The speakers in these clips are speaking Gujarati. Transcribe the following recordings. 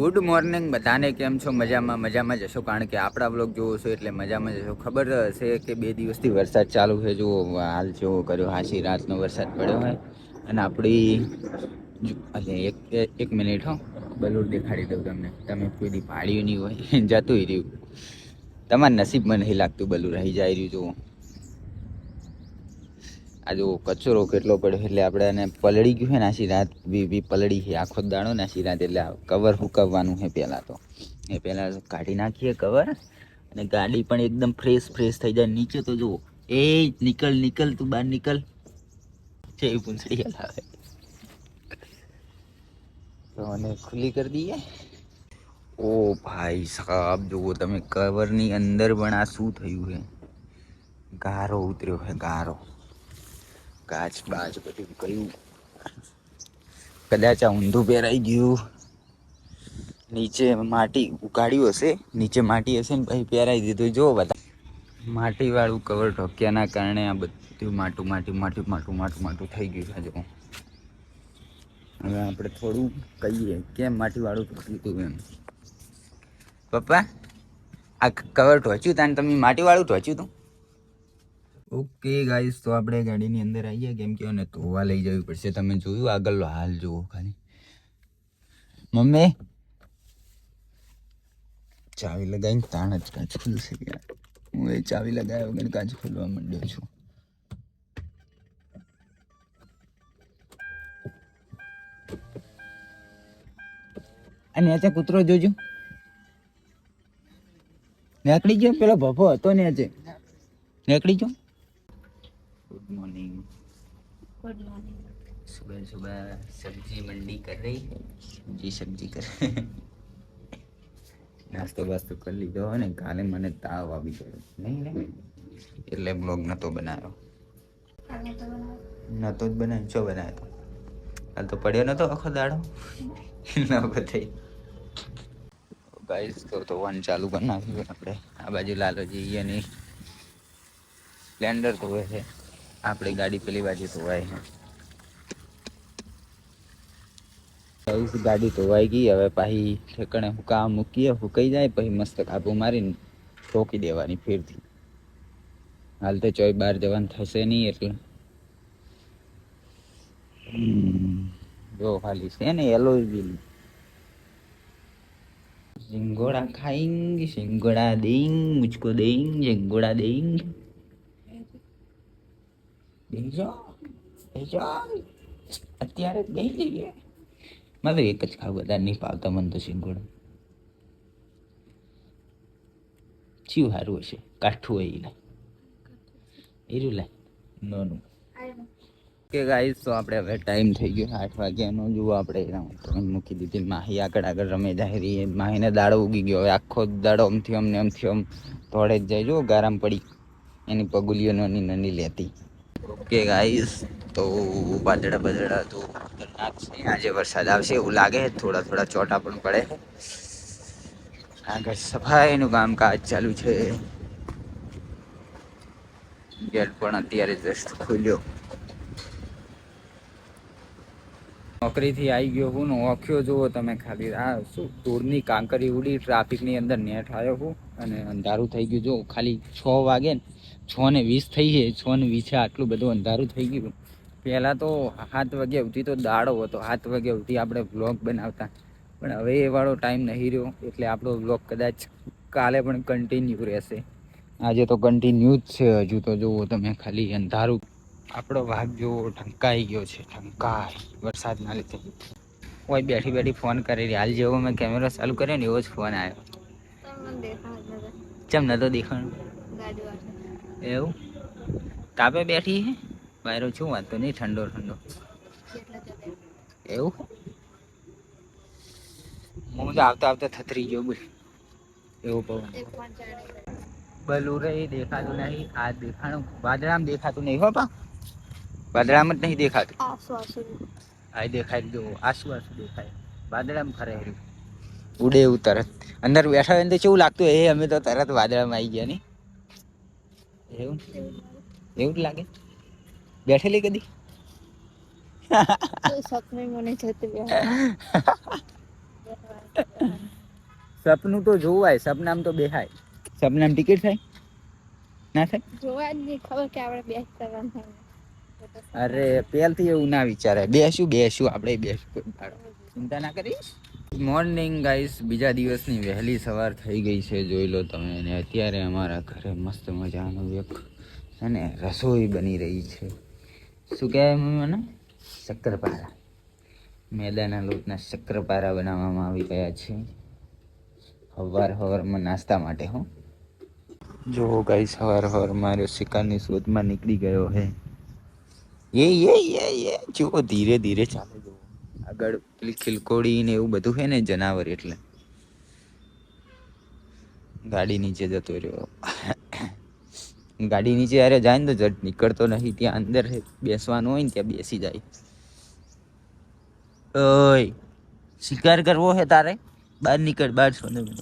ગુડ મોર્નિંગ બધાને કેમ છો? મજામાં મજામાં જશો કારણ કે આપણા બ્લોગ જોવો છો એટલે મજામાં જશો ખબર છે કે બે દિવસથી વરસાદ ચાલુ છે. જુઓ, હાલ જેવો કર્યો હાસી, રાતનો વરસાદ પડ્યો હોય અને આપણી એક એક મિનિટ, હો. બલૂર દેખાડી દઉં તમને. તમે કોઈ દી પાડ્યું નહીં હોય. જતું રહ્યું. તમારા નસીબમાં નહીં લાગતું બલૂર રહી જાય રહ્યું, જુઓ. આ જો કચરો કેટલો પડ્યો એટલે આપણે એને પલળી ગયું છે ને આશી રાત બી બી પલળી છે. આખો દાડો ને આશી રાત એટલે કવર હુકવવાનું છે પહેલાં તો. એ પહેલાં કાઢી નાખીએ કવર અને ગાડી પણ એકદમ ફ્રેશ ફ્રેશ થઈ જાય. નીચે તો જુઓ, એ નીકળ નીકળ, તું બહાર નીકળ. છે એ પૂંછડી હલાવે તો અને ખુલ્લી કરી દઈએ. ઓ ભાઈ સાહેબ જુઓ તમે કવરની અંદર પણ આ શું થયું છે? ગારો ઉતર્યો છે, ગારો. કાચ બાચ બધું કયું કદાચ આ ઊંધું પહેરાઈ ગયું. નીચે માટી ઉકાળ્યું હશે. નીચે માટી હશે ને પછી પહેરાઈ દીધું. જો બધા માટીવાળું કવર ઢોક્યાના કારણે આ બધું માટું, માટી માટી, માટું માટું માટું થઈ ગયું છે જો હવે આપણે થોડું કહીએ કેમ માટીવાળું હતું એમ. પપ્પા, આ કવર ઢોચ્યું તાને તમે માટીવાળું ઢોચ્યું હતું ઓકે ગાઈસ તો આપણે ગાડીની અંદર આવીએ. કેમ કે અને ધોવા લઈ જવી પડશે. તમે જોયું? આગળ હાલ જુઓ ખાલી. મમ્મી! ચાવી લગાવીને તાણ જ કાચ ખુલશે હું એ ચાવી લગાવ્યા વગર કાચ ખોલવા માંડ્યો છું. અને આજે કૂતરો જોજો. નીકળી ગયો? પેલો ભફો હતો ને આજે નીકળી ગયો? गुड मॉर्निंग गुड मॉर्निंग सुबह सुबह सब्जी मंडी कर रही जी सब्जी कर નાસ્તો બાસ્તો કરી લીધો હોય ને કાલે મને તાવ આવી ગયો નહીં ને એટલે બ્લોગ નતો બનાવ્યો खाने तो बनाओ નતો જ બનાવ્યો શું બનાવ્યો તો કાલ તો પડ્યો નતો આખો દાડો ન બધાય ગાઈસ તો તો વન ચાલુ કરી નાખ્યું આપણે આ બાજુ લાલોજી અને સ્પ્લેન્ડર ધોવે છે આપણી ગાડી પેલી બાજુ ધોવાય છે. ગાડી ધોવાઈ ગઈ, હવે પાછી ઠેકણે હુકા મૂકીએ, હુકાઈ જાય, પછી મસ્ત કાબુ મારીને ઠોકી દેવાની ફેરથી. હાલ તો ચોય બહાર જવાનું થશે નહીં એટલે. જો ખાલી છે ને એલો બિલ સિંગોડા ખાઈંગ સિંગોડા દેંગ મુજકો દેંગ સિંગોડા દેંગ બેજો બેજો અત્યારે જ બેસી જઈએ મારે એક જ ખાવું બધા નહીં પાવતા મન તો સિંગોડ ચીવ સારું હશે, કાઠું હોય એલા એરું લે, નોનું. કે ગાઈસ તો આપણે હવે ટાઈમ થઈ ગયો આઠ વાગ્યાનો. જુઓ આપણે એના મૂકી દીધી. માહી આગળ આગળ રમે જાય રહી માહીને દાડો ઉગી ગયો. હવે આખો દાડો આમથી અમને આમથી આમ થોડે જ જાય. જુઓ, ગારામ પડી. એની પગુલીઓ નાની નાની લેતી. ઓકે ગાઈસ તો બાદડા બદડા તો ખતરનાક છે. આજે વરસાદ આવશે એવું લાગે, થોડા થોડા ચોટા પણ પડે. આગળ સફાઈનું કામકાજ ચાલુ છે. ગેટ પણ અત્યારે જસ્ટ ખુલ્યો. નોકરીથી આવી ગયો હું ઓખ્યો જુઓ તમે ખાલી, આ શું ધૂળની કાંકરી ઉડી, ટ્રાફિકની અંદર નેટ આવ્યો હું. અને અંધારું થઈ ગયું. જો, ખાલી છ વાગે ને છ ને વીસ થઈ છે છ ને વીસે આટલું બધું અંધારું થઈ ગયું. પહેલાં તો સાત વાગ્યા સુધી તો દાડો હતો. સાત વાગ્યા સુધી આપણે વ્લોગ બનાવતા. પણ હવે એ વાળો ટાઈમ નહીં રહ્યો. એટલે આપણો વ્લોગ કદાચ કાલે પણ કન્ટિન્યુ રહેશે. આજે તો કન્ટિન્યુ જ છે હજુ તો. જુઓ તમે ખાલી અંધારું. આપણો ભાગ જુઓ, ઢંકાઈ ગયો છે. ઢંકાય વરસાદના લીધે. કોઈ બેઠી બેઠી ફોન કરી રહી. હાલ જેવો મેં કેમેરો ચાલુ કર્યો ને એવો જ ફોન આવ્યો. ચમ નતો દેખાણો? એવું? તાપે બેઠી હે? બાયરો છું વાંધો નહીં ઠંડો ઠંડો. એવું? હું તો આવતા આવતા થતરી ગયો બોલ. એવું પવન બલું રે દેખાતું નહીં આ દેખાણું વાદળામાં દેખાતું નહીં હો પા. વાદળામાં જ નહીં દેખાતું. આ દેખાય જો આસુ આસુ દેખાય. વાદળામાં ફરે ઉડે એવું તરત. અંદર બેઠા હોય ને તો કેવું લાગતું એ અમે તો તરત વાદળામાં આવી ગયા નહીં. એવું? એવું જ લાગે? બેઠેલી કદી? સપને તો જોવાય સપનામ તો બેહાય. સપનામ ટિકિટ થાય? ના થાય? જોવા જ ખબર કે આપણે બેસ કરવાનું થાય અરે પહેલથી એવું ના વિચારે બેસું બેસું આપણે બેસું. ચિંતા ના કરીશ? મોર્નિંગ ગાઈસ બીજા દિવસની વહેલી સવાર થઈ ગઈ છે. જોઈ લો તમે. અને અત્યારે અમારા ઘરે મસ્ત મજાનું એક અને રસોઈ બની રહી છે. શું કહેવાય મને? શક્કરપારા મેદાના લોટના શક્કરપારા બનાવવામાં આવી ગયા છે. હવાર હવારમાં નાસ્તા માટે, હો. જો ગાઈસ હવાર હવાર મારો શિકારની શોધમાં નીકળી ગયો હે. એ એ જુઓ, ધીરે ધીરે ચાલે આગળ પેલી ખિલકોડી ને એવું બધું છે ને જનાવર એટલે. ગાડી નીચે જતો રહ્યો. ગાડી નીચે યારે જાય ને તો જટ નીકળતો નહીં, ત્યાં અંદર બેસવાનું હોય ને ત્યાં બેસી જાય. શિકાર કરવો છે તારે? બહાર નીકળ, બહાર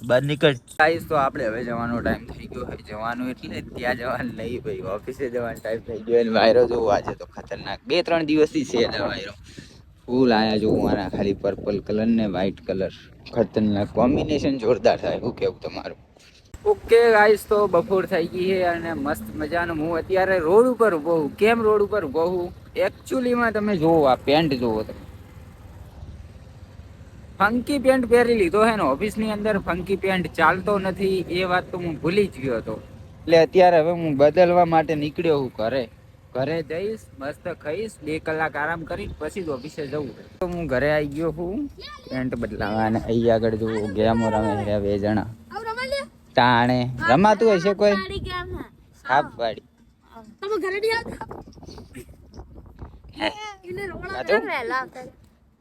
બહાર નીકળ. ગાઈસ તો આપણે હવે જવાનો ટાઈમ થઈ ગયો હોય જવાનું એટલે ત્યાં જવાનું નહીં ભાઈ, ઓફિસે જવાનો ટાઈમ થઈ ગયો વાયરો જોવો આજે તો ખતરનાક. બે ત્રણ દિવસથી છે વાયરો. ફૂલ આયા જો મારા ખાલી પર્પલ કલર ને વ્હાઈટ કલર ખતરનાક કોમ્બિનેશન જોરદાર થાય એવું કેવું તમારું? ઓકે ગાઈસ તો બપોર થઈ ગઈ છે અને મસ્ત મજાનું. હું અત્યારે રોડ ઉપર ઊભો છું. કેમ રોડ ઉપર ઊભો છું? એકચ્યુઅલીમાં તમે જોવો, આ પેન્ટ જોવો તમે. ફંકી પેન્ટ પહેરી લીધો હે ને ઓફિસની અંદર ફંકી પેન્ટ ચાલતો નથી, એ વાત તો હું ભૂલી જ ગયો હતો. એટલે અત્યારે હવે હું બદલવા માટે નીકળ્યો હું ઘરે. ઘરે જઈશ મસ્ત ખાઈશ બે કલાક આરામ કરી પછી જ ઓફિસે જવું તો હું ઘરે આવી ગયો હું પેન્ટ બદલાવા અને અહીં આગળ જુઓ ગેમો રમે છે બે જણા. તાણે રમાતું હશે કોઈ? સાપ વાળી. તમે ઘરે નહીં આવતા?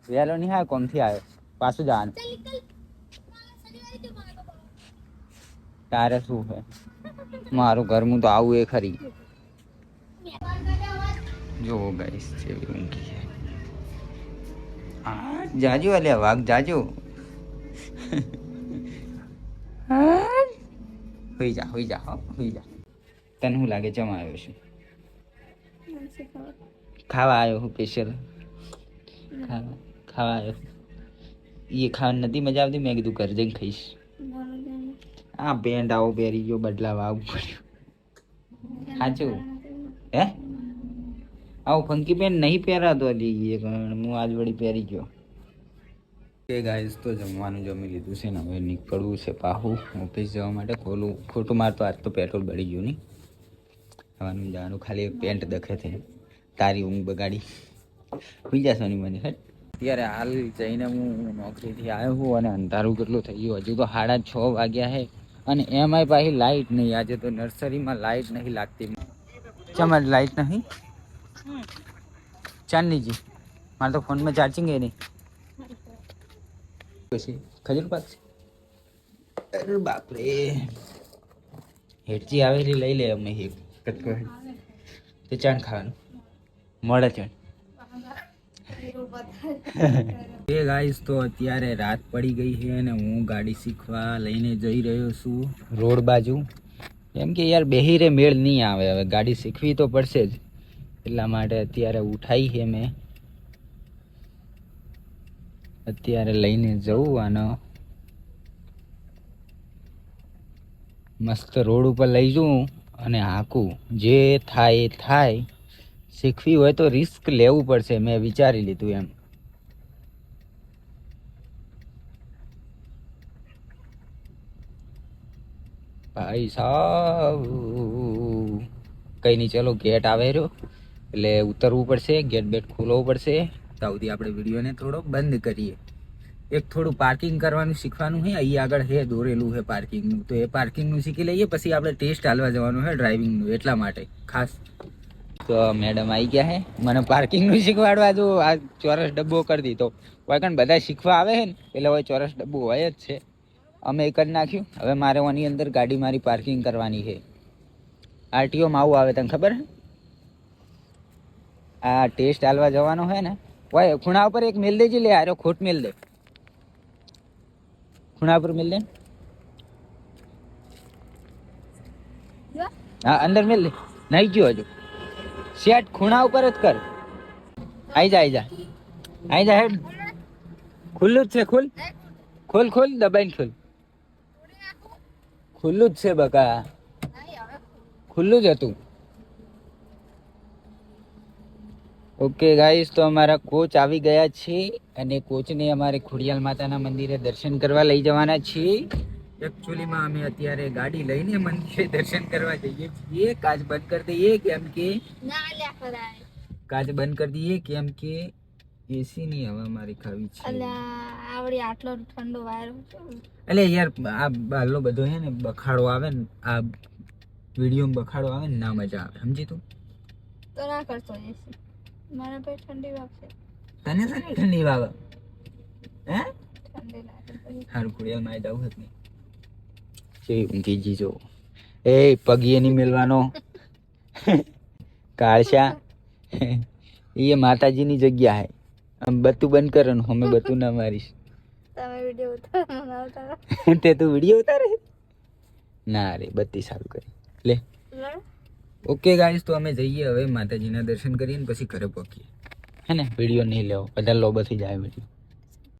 વેલો નહીં હા કોમથી આવ્યો પાછું જવાનું. તારે શું છે મારું ઘર હું તો આવું એ ખરી. જો ગાઈસ છે ઊંઘી છે આ જાજો અલ્યા વાઘ જાજો હોઈ જા હોઈ જા હોઈ જા તને હું લાગે જમા આવ્યો છું? ખાવા. આવ્યો હું સ્પેશિયલ ખાવા ખાવા આવ્યો. એ ખાવાની નથી મજા આવતી મેં કીધું ઘર જઈને ખાઈશ. આ પેન્ટ આવો પહેરી ગયો બદલાવા આવું પડ્યું. સાચું? હે? આવું ફંકી પેન નહીં પહેરાતો હતી એ હું આજ વળી પહેરી ગયો. કે ગાઈસ તો જમવાનું જમી લીધું છે ને, હવે નીકળવું છે પાહુ. ઓફિસ જવા માટે ખોલું, ખોટું મારતો આજ તો પેટ્રોલ બળી ગયું નહીં. હવાનું જવાનું ખાલી પેન્ટ દખે છે. તારી ઊંઘ બગાડી. સુઈ જા સોની મને હેટ અત્યારે હાલ જઈને હું નોકરીથી આવ્યો છું અને અંધારું કેટલું થઈ ગયું. હજુ તો સાડા છ વાગ્યા છે અને એમાંય પાછી લાઇટ નહીં. આજે તો નર્સરીમાં લાઇટ નહીં લાગતી. ચમ લાઇટ નહીં? ચાંદનીજી મારે તો ફોનમાં ચાર્જિંગ એ નહીં. પછી ખજૂર પાક અરે બાપરે. હેઠજી આવેલી લઈ લે અમે એક. કટકો તે ચાણ ખાવાનું. મળે ચાણ એ ગાઈસ તો અત્યારે રાત પડી ગઈ છે અને હું ગાડી શીખવા લઈને જઈ રહ્યો છું રોડ બાજુ. કેમ કે યાર બેહીરે મેળ નહીં આવે. હવે ગાડી શીખવી તો પડશે જ. એટલા માટે અત્યારે ઉઠાઈ છે મેં. અત્યારે લઈને જવું આનો મસ્ત રોડ ઉપર લઈ જઉં અને હાકું જે થાય એ થાય. શીખવી હોય તો રિસ્ક લેવું પડશે, મેં વિચારી લીધું એમ. ભાઈ સાહેબ કઈ નહીં ચલો ગેટ આવે રહ્યો. એટલે ઉતરવું પડશે, ગેટ બેટ ખોલવું પડશે. ત્યાં આપણે વિડીયોને થોડો બંધ કરીએ. એક થોડું પાર્કિંગ કરવાનું શીખવાનું છે અહીં આગળ છે દોરેલું છે પાર્કિંગનું તો એ પાર્કિંગનું શીખી લઈએ, પછી આપણે ટેસ્ટ હાલવા જવાનું છે ડ્રાઇવિંગનું એટલા માટે. ખાસ. તો મેડમ આવી ગયા હે, મને પાર્કિંગનું શીખવાડવા જો આ ચોરસ ડબ્બો કરી દીધો. હોય કારણ બધા શીખવા આવે છે ને, એટલે હોય ચોરસ ડબ્બો હોય જ છે. અમે એક જ નાખ્યું. હવે મારે આની અંદર ગાડી મારી પાર્કિંગ કરવાની છે આરટીઓમાં આવું આવે તને ખબર હે? આ ટેસ્ટ હાલવા જવાનો હોય ને હોય ખૂણા ઉપર એક મેલ દેજે લે આરો ખોટ મેલ દે. ખૂણા ઉપર મેલ દે હા, અંદર મેલ દે. નહીં ગયો હજુ. સેટ ખૂણા ઉપર જ કર. આઈ જા આઈ જા. આઈ જા, હેડ. ખુલ્લું જ છે, ખુલ. ખુલ ખુલ, દબાઈને ખુલ. ખુલ્લું જ છે બકા. ખુલ્લું જ હતું. ઓકે ગાઈસ તો અમારા કોચ આવી ગયા છે અને કોચને અમારે ખોડિયાલ માતાના મંદિરે દર્શન કરવા લઈ જવાના છીએ. એકચ્યુઅલીમાં અમે અત્યારે ગાડી લઈને મંદિરે દર્શન કરવા જઈએ છીએ. કાચ બંધ કરી દઈએ કેમ કે કાચ બંધ કરી દઈએ કેમ કે એસી ની હવા મારી ખાવી છે. આવડી આટલો ઠંડો વાયર એટલે યાર આ બાલનો બધો હે ને બખાડો આવે ને આ વીડિયો બખાડો આવે ને ના મજા આવે. સમજી તું? તો ના કરતો એસી ઠંડી વાગશે. તને છે ઠંડી વાવે હે? ઠંડી લાગે. હારું ખોડિયાલમાં જવું હતું ને છે ઊંઘી જીજો એ પગીએ નહીં મેલવાનો. કાળશા એ માતાજીની જગ્યા હે. આમ બધું બંધ કરવાનું અમે બધું ના મારીશ. તમે વીડિયો ઉતારો તે તું વીડિયો ઉતારે? ના રે બત્તી સારું કરી. લે. ઓકે ગાઈસ તો અમે જઈએ હવે માતાજીના દર્શન કરીએ ને પછી ઘરે પહોંચીએ. હે ને? વીડિયો નહીં લેવો. બધા લોબથી જાય વીડિયો